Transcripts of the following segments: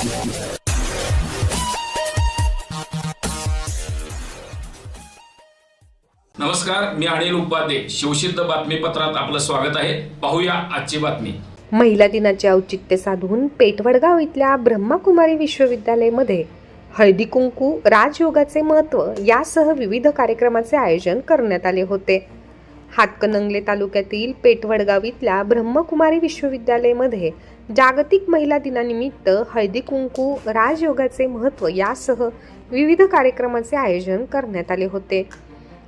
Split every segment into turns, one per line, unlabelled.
नमस्कार मी अनिल उपाध्ये. शिवसिद्ध बातमीपत्रात आपलं स्वागत आहे. पाहूया आजची बातमी.
महिला दिनाचे औचित्य साधून पेठवडगाव इथल्या ब्रह्माकुमारी विश्वविद्यालयामध्ये हळदी कुंकू राजयोगाचे महत्त्व यासह विविध कार्यक्रमाचे आयोजन करण्यात आले होते. हातकणंगले तालुक्यातील पेठवडगाव इथल्या ब्रह्मकुमारी विश्वविद्यालयामध्ये जागतिक महिला दिनानिमित्त हळदी कुंकू राजयोगाचे महत्त्व यासह विविध कार्यक्रमाचे आयोजन करण्यात आले होते.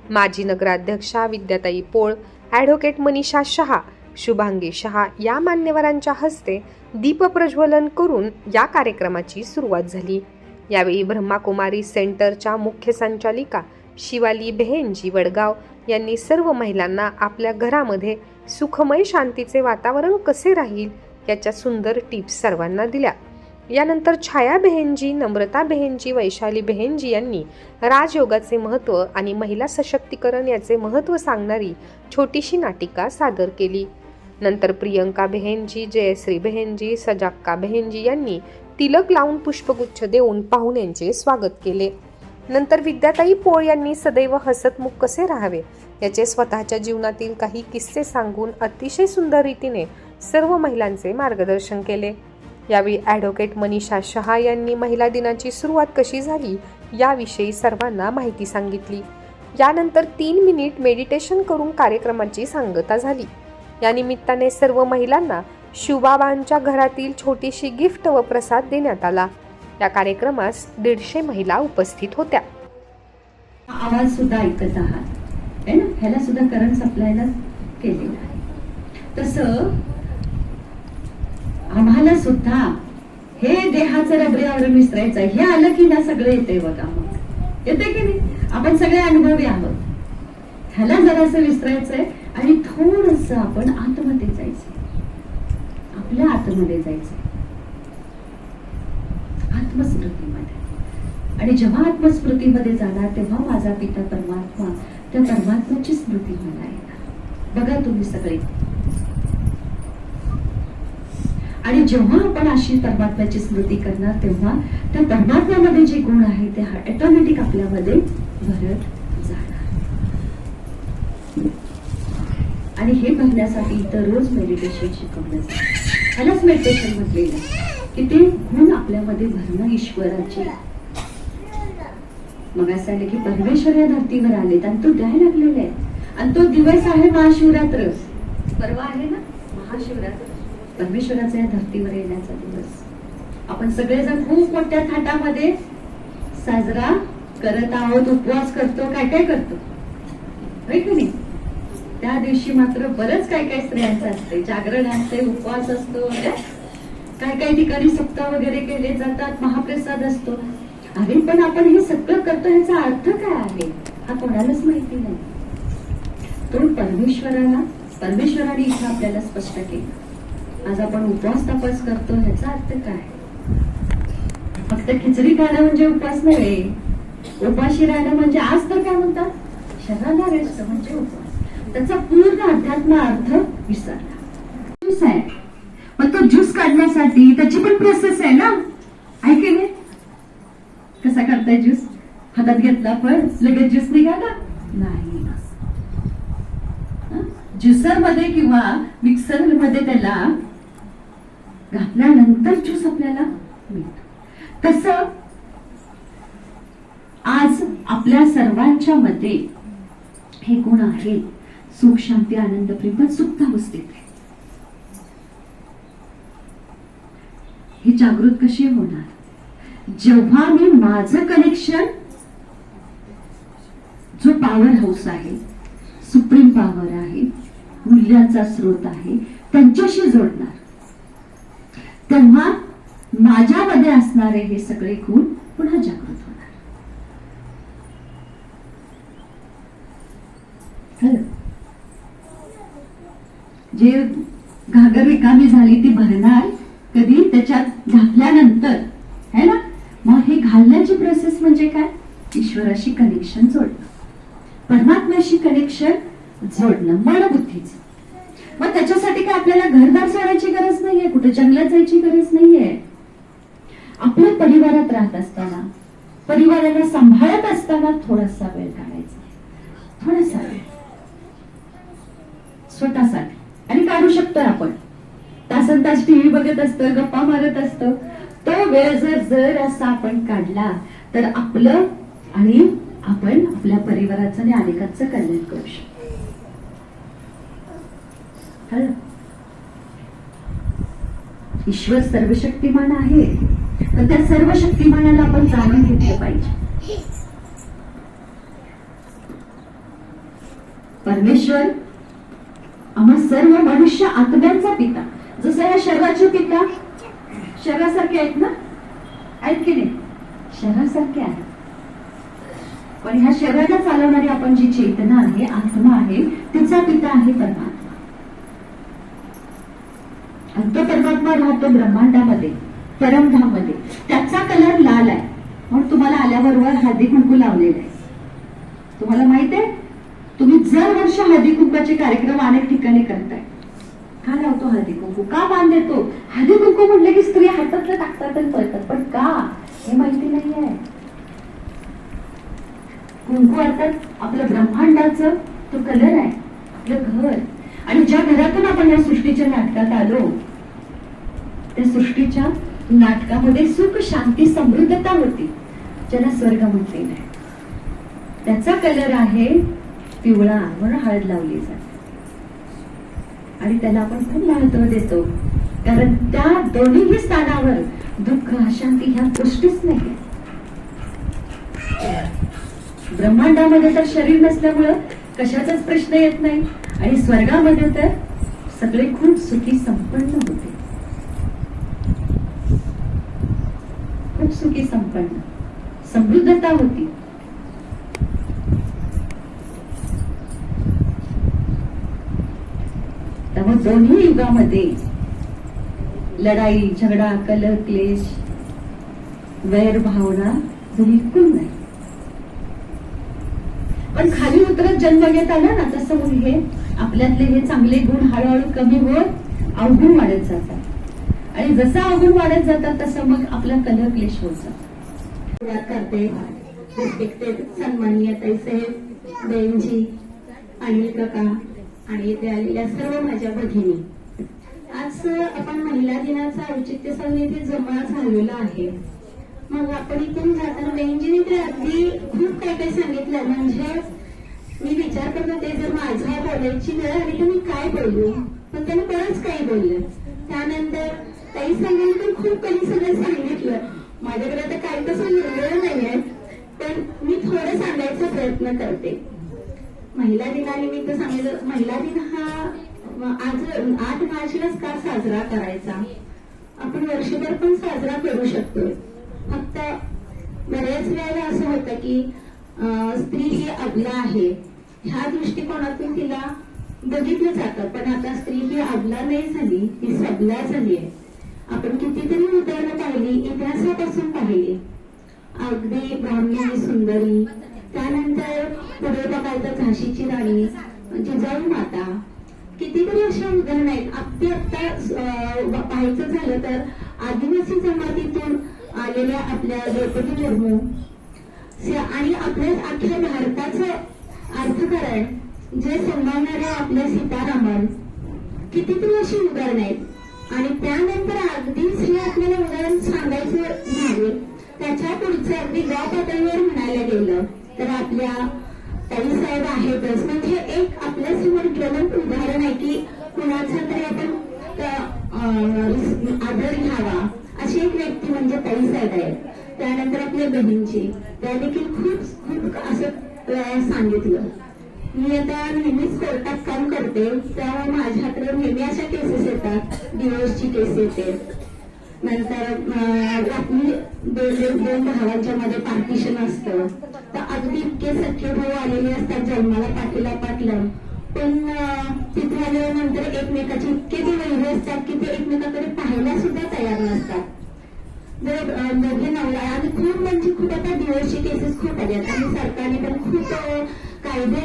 माजी नगराध्यक्षा विद्याताई पोळ ॲडव्होकेट मनीषा शहा शुभांगी शहा या मान्यवरांच्या हस्ते दीपप्रज्वलन करून या कार्यक्रमाची सुरुवात झाली. यावेळी ब्रह्माकुमारी सेंटरच्या मुख्य संचालिका शिवाली बेहेनजी वडगाव यांनी सर्व महिलांना आपल्या घरामध्ये सुखमय शांतीचे वातावरण कसे राहील याच्या सुंदर टिप्स सर्वांना दिल्या. यानंतर छाया बेहेनजी नम्रता बेहेनजी वैशाली बेहेनजी यांनी राजयोगाचे महत्त्व आणि महिला सशक्तीकरण याचे महत्त्व सांगणारी छोटीशी नाटिका सादर केली. नंतर प्रियंका बेहेनजी जयश्री बेहेनजी सजाक्का बेहेनजी यांनी तिलक लावून पुष्पगुच्छ देऊन पाहुण्यांचे स्वागत केले. नंतर विद्याताई पोळ यांनी सदैव हसतमुख कसे राहावे? याचे स्वतःच्या जीवनातील काही किस्से सांगून अतिशय सुंदर रीतीने सर्व महिलांचे मार्गदर्शन केले. यावेळी ॲडव्होकेट मनीषा शहा यांनी महिला दिनाची सुरुवात कशी झाली याविषयी सर्वांना माहिती सांगितली. यानंतर तीन मिनिट मेडिटेशन करून कार्यक्रमाची सांगता झाली. या निमित्ताने सर्व महिलांना शिवबाबांच्या घरातील छोटीशी गिफ्ट व प्रसाद देण्यात आला. या कार्यक्रमास दीडशे महिला उपस्थित होत्या.
आवाज सुद्धा ऐकत आहात. आहे ना? ह्याला सुद्धा करंट सप्लायला केलेला आहे. तसं आम्हाला सुद्धा हे देहाचं रबरी मिसरायचं विसरायचं हे आलं की ना सगळं येते बघा मग. येते की नाही? आपण सगळे अनुभवी आहोत. ह्याला जरासं विसरायचंय आणि थोडस आपण आतमध्ये जायचं आपल्या आतमध्ये जायचं आत्मस्मृतीमध्ये. आणि जेव्हा आत्मस्मृतीमध्ये जाणार तेव्हा माझा पिता परमात्मा त्या परमात्म्याची स्मृती मला येणार बघा तुम्ही सगळे. आणि जेव्हा आपण अशी परमात्म्याची स्मृती करणार तेव्हा त्या परमात्म्यामध्ये जे गुण आहे ते ऑटोमॅटिक आपल्यामध्ये भरत जाणार. आणि हे भरण्यासाठी इथं रोज मेडिटेशन शिकवलं जातं. मेडिटेशन म्हटलेलं की ते गुण आपल्यामध्ये भरणं ईश्वराचे मग असं आलं की परमेश्वर या धर्तीवर आलेत आणि तो द्यायला लागलेला आहे. आणि तो दिवस आहे महाशिवरात्र. परवा आहे ना? महाशिवरात्र. परमेश्वराचा या धर्तीवर येण्याचा दिवस. आपण सगळेजण खूप मोठ्या थाटामध्ये साजरा करत आहोत उपवास करतो काय काय करतो. होय नाही? त्या दिवशी मात्र बरंच काय काय स्त्रियांचं असते जागरण असते उपवास असतो काय काय ठिकाणी सप्ताह वगैरे केले जातात महाप्रसाद असतो. अरे पण आपण हे सगळं करतो याचा अर्थ काय आहे? हा कोणालाच माहिती नाही. पण परमेश्वराला परमेश्वराने इथं आपल्याला स्पष्ट केलं. आज आपण उपवास तपास करतो ह्याचा अर्थ काय? फक्त खिचडी खाणं म्हणजे उपवास नव्हे. उपाशी राहणं म्हणजे आज तर काय म्हणतात? शरीराला रेस्ट म्हणजे उपवास. त्याचा पूर्ण अध्यात्म अर्थ विसरला. ज्यूस आहे. मग तो ज्यूस काढण्यासाठी त्याची पण प्रोसेस आहे ना? ऐकेल नाही? कसा करताय ज्यूस हातात घेतला पण लगेच ज्यूस निघाला? नाही. ज्युसरमध्ये किंवा मिक्सरमध्ये त्याला घातल्यानंतर ज्यूस आपल्याला मिळतो. तस आज आपल्या सर्वांच्या मध्ये हे गुण आहे सुख शांती आनंद प्रेम पण सुप्त अवस्थेत आहे. ही जागृत कशी होणार? जेव्हा मी माझं कनेक्शन जो पॉवर हाऊस आहे सुप्रीम पॉवर आहे मूल्यांचा स्रोत आहे त्यांच्याशी जोडणार. तेव्हा माझ्यामध्ये असणारे हे सगळे गुण पुन्हा जागृत होणार. जे घागर रिकामी झाली ती भरणार कधी? त्याच्यात घातल्यानंतर है ना? मग हे घालण्याची प्रोसेस म्हणजे काय? ईश्वराशी कनेक्शन जोडणं. परमात्म्याशी कनेक्शन जोडणं मन बुद्धीचं मग त्याच्यासाठी काय आपल्याला घरदार सोडायची गरज नाहीये कुठे जंगलात जायची गरज नाहीये. आपल्या परिवारात राहत असताना परिवाराला सांभाळत असताना थोडासा वेळ काढायचा. थोडासा वेळ. स्वतःसाठी. आणि काढू शकतोय आपण. तासन तास टीव्ही बघत असतो गप्पा मारत असतो. तो वेळ जर जर असा आपण काढला तर आपलं आणि आपण आपल्या परिवाराचं आणि अनेकांचं कल्याण करू शकतो. ईश्वर सर्वशक्तिमान आहे. तर त्या सर्व शक्तिमानाला आपण जाणून घेतलं पाहिजे. परमेश्वर आम्हा सर्व मनुष्य आत्म्यांचा पिता. जसं या शरीराचे पिता शहरासारखे आहेत ना? आहेत की नाही? शहरासारखे आहेत. पण ह्या शरीराला चालवणारी आपण जी चेतना आहे आत्मा आहे तिचा पिता आहे परमात्मा. आणि तो परमात्मा राहतो ब्रह्मांडामध्ये परमधामध्ये त्याचा कलर लाल आहे. म्हणून तुम्हाला आल्याबरोबर हळदी कुंकू लावलेला आहे. तुम्हाला माहीत आहे? तुम्ही जर वर्ष हळदी कुंकाचे कार्यक्रम अनेक ठिकाणी करताय. का लावतो हळदी कुंकू. का बांध देतो हळदी कुंकू म्हटलं की स्त्री हातातलं टाकतात आणि पळतात. पण का? हे माहिती नाही आहे कुंकू अर्थात आपलं ब्रह्मांडाचं तो कलर आहे. आपलं घर. आणि ज्या घरातून आपण या सृष्टीच्या नाटकात आलो त्या सृष्टीच्या नाटकामध्ये सुख शांती समृद्धता होती. ज्याला स्वर्ग म्हटलेलं आहे. त्याचा कलर आहे पिवळा म्हणून हळद लावली जाते. आणि त्याला आपण खूप महत्त्व देतो. कारण त्या दोन्हीही स्थानावर दुःख अशांती ह्या गोष्टीच नाही ब्रह्मांडामध्ये तर शरीर नसल्यामुळं कशाचाच प्रश्न येत नाही. आणि स्वर्गामध्ये तर सगळे खूप सुखी संपन्न होते. खूप सुखी संपन्न. समृद्धता होती. त्यामुळे दोन्ही युगामध्ये लढाई झगडा कलह क्लेश वैर भावना बिलकुल नाही. पण खाली उतरत जन्म घेत आला ना तसं मुलगे आपल्यातले हे चांगले गुण हळूहळू कमी होत अवगुण वाढत जातात. आणि जसं अवगुण वाढत जातात तसं मग आपला कलह क्लेश होत जातो.
करते. रिस्पेक्टेड सन्माननीय साहेब बहिणजी अनिल काका आणि इथे आलेल्या सर्व माझ्या भगिनी. आज आपण महिला दिनाचा औचित्य सण इथे जमा झालेला आहे. मग आपण इथून जाताना बहिणजीने ते अगदी खूप काही काही सांगितलं म्हणजे मी विचार करत होते जर माझ्या बोलायची वेळ आली तर मी काय बोलू? पण त्याने बरंच काही बोललं. त्यानंतर काही सांगितलं खूप काही सगळं सांगितलं. माझ्याकडे आता काही तसं निर्णय नाहीये पण मी थोडं सांगायचा प्रयत्न करते. महिला दिनानिमित्त सांगितलं महिला दिन हा आज आठ मार्चलाच का साजरा करायचा? आपण वर्षभर पण साजरा करू शकतो फक्त बऱ्याच वेळेला असं होतं की स्त्री ही अबला आहे. ह्या दृष्टिकोनातून तिला बघितलं जातं पण आता स्त्री ही अबला नाही झाली ती सबला झाली आहे. आपण कितीतरी उदाहरणं पाहिली इतिहासापासून पाहिली. अगदी ब्राह्मणी सुंदरी त्यानंतर पुढे बघायचं झाशीची राणी जिजाऊ माता. कितीतरी अशा उदाहरण आहेत. अगदी आता पाहायचं झालं तर आदिवासी जमातीतून आलेल्या आपल्या द्रौपदी मुर्मू. आणि आपल्या अख्ख्या भारताचं अर्थकारण जे सांभाळणारे आपले सीतारामन. कितीतरी अशी उदाहरण आहेत. आणि त्यानंतर अगदीच हे आपल्याला उदाहरण सांगायचं झाले त्याच्या पुढचं अगदी गाव पातळीवर म्हणायला गेलं. तर आपल्या ताई साहेब आहेतच म्हणजे एक आपल्यासमोर ज्वलंत उदाहरण आहे की कुणाचा तरी आपण आदर घ्यावा. अशी एक व्यक्ती म्हणजे ताई साहेब आहेत. त्यानंतर आपल्या बहिणीची. त्या देखील खूप खूप असं वेळा सांगितलं. मी आता नेहमीच कोर्टात काम करते. त्यामुळे माझ्याकडे नेहमी अशा केसेस येतात. डिवोर्सची केस येते. नंतर आपली दोन दोन भावांच्या मध्ये पार्टिशन असतं. तर अगदी इतके सख्खे भाऊ आलेले असतात जन्माला पाठीला पाटलं पण तिथे आल्यानंतर एकमेकाचे इतके ते वैर असतात की ते एकमेकाकडे पाहायला सुद्धा तयार नसतात. जर दोघे नवरा आणि खूप म्हणजे खूप आता डिवोर्सची केसेस खूप आल्यात आणि सरकारने पण खूप कायदे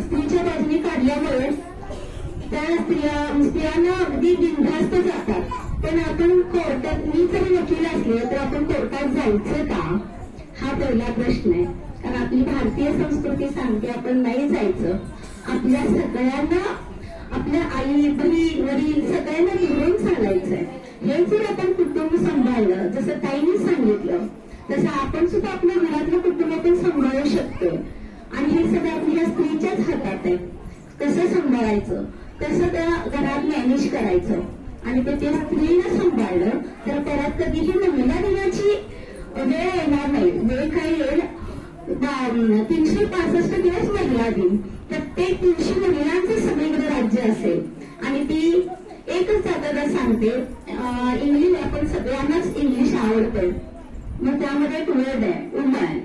स्त्रीच्या बाजूने काढल्यामुळे त्या स्त्रिया स्त्रियांना अगदी बिनधास्त जातात. पण आपण कोर्टात मी जरी वकील असले तर आपण कोर्टात जायचं का? हा पहिला प्रश्न आहे. कारण आपली भारतीय संस्कृती सांगते आपण नाही जायचं. आपल्या सगळ्यांना आपल्या आई बहीण वडील सगळ्यांना घेऊन चालायचंय. हे जर आपण कुटुंब सांभाळलं जसं ताईने सांगितलं तसं आपण सुद्धा आपल्या घरातलं कुटुंब पण सांभाळू शकतो. आणि हे सगळं आपल्या स्त्रीच्याच हातात आहे. कसं सांभाळायचं? कसं त्या घरात मॅनेज करायचं? आणि ते ते स्त्रीला सांभाळलं तर परत कधीही महिला दिनाची वेळ येणार नाही. वेळ काय येईल? तीनशे पासष्ट दिवस महिला दिन. प्रत्येक तीनशे महिलांचं सगळीकडे राज्य असेल. आणि ती एकच दादा सांगते इंग्लिश आपण सगळ्यांनाच इंग्लिश आवडतं. मग त्यामध्ये एक वर्ड आहे वुमन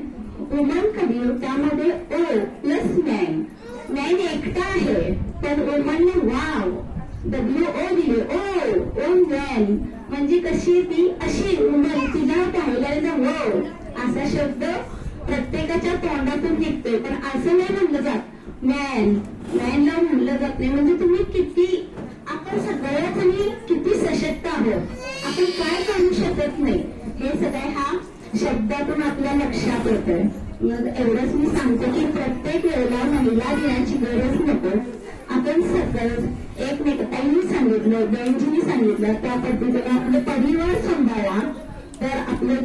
वुमन कधी? त्यामध्ये ओ प्लस मॅन मॅन एकटा आहे तर वुमनने वाव. डब्ल्यू ओ दिले ओ ओ मॅन म्हणजे कशी ती अशी वुमन तिला पाहिल्यानंतर हो. असा शब्द प्रत्येकाच्या तोंडातून निघतोय. पण असं नाही म्हणलं जात. मॅन मॅनला म्हणलं जात नाही. म्हणजे तुम्ही किती आपण सगळ्याच आणि किती सशक्त आहोत. आपण काय करू शकत नाही. हे सगळं हा शब्दातून आपल्या लक्षात येतोय मग एवढंच मी सांगतो की प्रत्येक वेळेला महिला दिनाची गरज नको. आपण सगळं एकमेकांनी सांगितलं बहिणजींनी सांगितलं त्या पद्धतीने आपलं परिवार सांभाळा. तर आपलं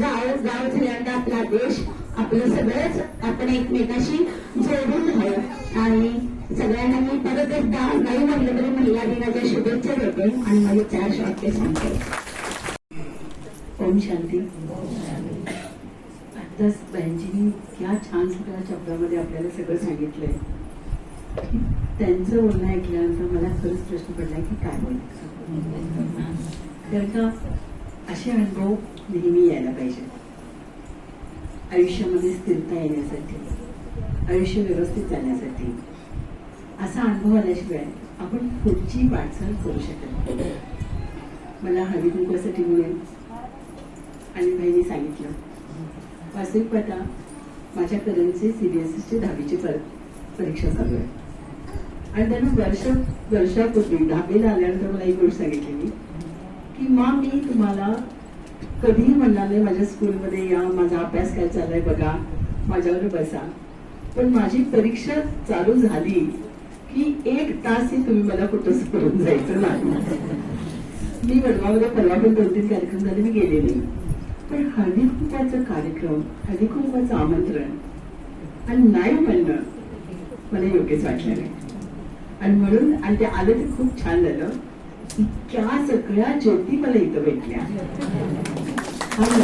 गाव गाव झाल्यानंतर आपला देश आपलं सगळंच आपण एकमेकाशी जोडून राहू. आणि सगळ्यांना मी परत एकदा नाही म्हणलं तरी महिला दिनाच्या शुभेच्छा देते आणि माझे चार वाक्य सांगते.
ओम शांती. आताच बँजीनी या छान सगळ्या शब्दामध्ये आपल्याला सगळं सांगितलंय. त्यांचं बोलणं ऐकल्यानंतर मला खरंच प्रश्न पडला की काय बोलायचं? तर का असे अनुभव नेहमी यायला पाहिजे. आयुष्यामध्ये स्थिरता येण्यासाठी आयुष्य व्यवस्थित जाण्यासाठी असा अनुभव आल्याशिवाय आपण पुढची वाटचाल करू शकत मला हळदी कुंकवासाठी मिळेल आणि बहिणी सांगितलं वास्तविक आता माझ्या करणचे सीबीएसईची दहावीची पर परीक्षा चालू आहे. आणि त्यांना वर्ष वर्षापूर्वी दहावीला आल्यानंतर मला एक गोष्ट सांगितलेली की मा मी तुम्हाला कधीही म्हणणार नाही माझ्या स्कूलमध्ये या माझा अभ्यास काय चाललाय बघा माझ्यावर बसा. पण माझी परीक्षा चालू झाली की एक तासही तुम्ही मला कुठं करून जायचं नाही. मी वडगावमध्ये परवा पण दोन तीन कार्यक्रम झाले मी गेले नाही पण हळदी कार्यक्रम हळदी आमंत्रण आणि नाही म्हणणं मला योग्यच वाटलं नाही. आणि म्हणून आणि ते आलं ते खूप छान झालं. इतक्या सगळ्या ज्योती मला इथं भेटल्या. छान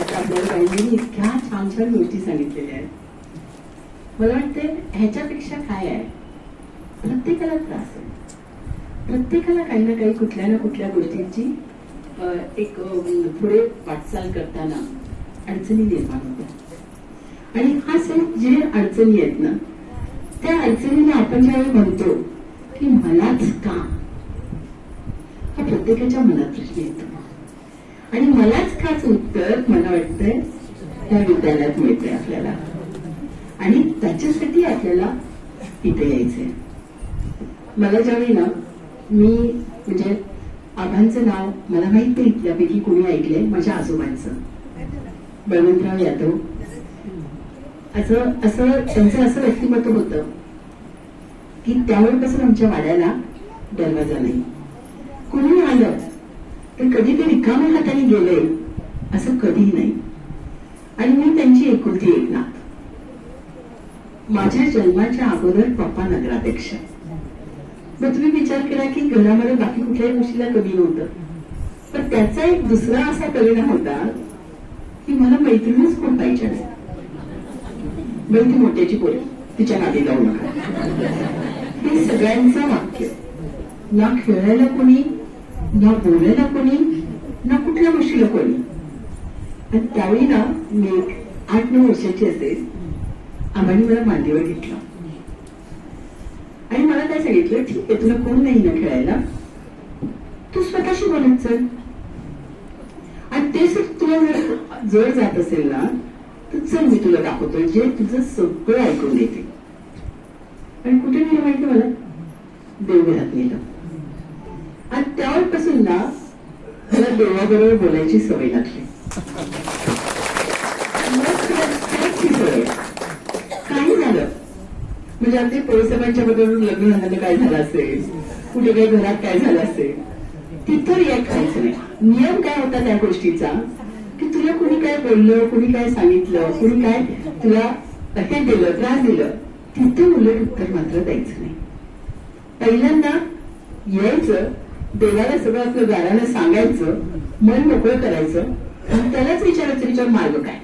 आता आपल्याला इतक्या छान छान गोष्टी सांगितलेल्या आहेत. मला वाटते ह्याच्यापेक्षा काय आहे? प्रत्येकाला त्रास आहे. प्रत्येकाला काही ना काही कुठल्या ना कुठल्या गोष्टींची एक पुढे वाटचाल करताना अडचणी निर्माण होतात. आणि हा सण जे अडचणी आहेत ना त्या अडचणीला आपण ज्यावेळी म्हणतो की मलाच का? हा प्रत्येकाच्या मनात प्रश्न येतो. आणि मलाच काच उत्तर मला वाटतंय त्या विद्यालयात मिळते आपल्याला. आणि त्याच्यासाठी आपल्याला इथे यायचंय. मला ज्यावेळी ना मी म्हणजे आबांचं नाव मला माहीत नाही इथल्यापैकी कोणी ऐकलंय माझ्या आजोबांचं. बळवंतराव यादव. असं असं त्यांचं असं व्यक्तिमत्व होतं की त्यावेळेपासून आमच्या वाड्याला दरवाजा नाही. कोणी आलं तर कधी ते रिकाम्या हाताने गेले असं कधीही नाही. आणि मी त्यांची एकुलती एक नात. माझ्या जन्माच्या अगोदर पप्पा नगराध्यक्ष. मग तुम्ही विचार केला की घरामध्ये बाकी कुठल्याही गोष्टीला कमी नव्हतं. पण त्याचा एक दुसरा असा परिणाम होता की मला मैत्रिणीच कोण पाहिजे नाही. ती मोठ्याची पोरी तिच्या नादी जाऊ नका. हे सगळ्यांचं वाक्य. ना खेळायला कोणी ना बोलायला कोणी ना कुठल्या गोष्टीला कोणी. आणि त्यावेळी ना मी आठ नऊ वर्षाची असेल आम्हाने मला मांडीवर घेतलं. आणि मला काय सांगितलं ठीक आहे तुला कोण नाही ना खेळायला? तू स्वतःशी बोलत चल. आणि ते जर तुला जर जात असेल ना चल मी तुला दाखवतो जे तुझं सगळं ऐकून येते आणि कुठे नेलं माहिती मला देवघरात नेलं आणि त्यावेळपासून ना मला देवाबरोबर बोलायची सवय लागली मग सवय. काही झालं म्हणजे आमच्या पोलिसांच्या बरोबर लग्न झालं काय झालं असेल कुठे काही घरात काय झालं असेल तिथं रिॲक्ट व्हायचं नाही नियम काय होता त्या गोष्टीचा तुला कुणी काय बोललं कुणी काय सांगितलं कुणी काय तुला हे दिलं त्रास दिलं तिथं उलट उत्तर मात्र द्यायचं नाही. पहिल्यांदा यायचं देवाला सगळं आपलं गारानं सांगायचं मन मोकळं करायचं आणि त्यालाच विचारायचं विचार मार्ग काय?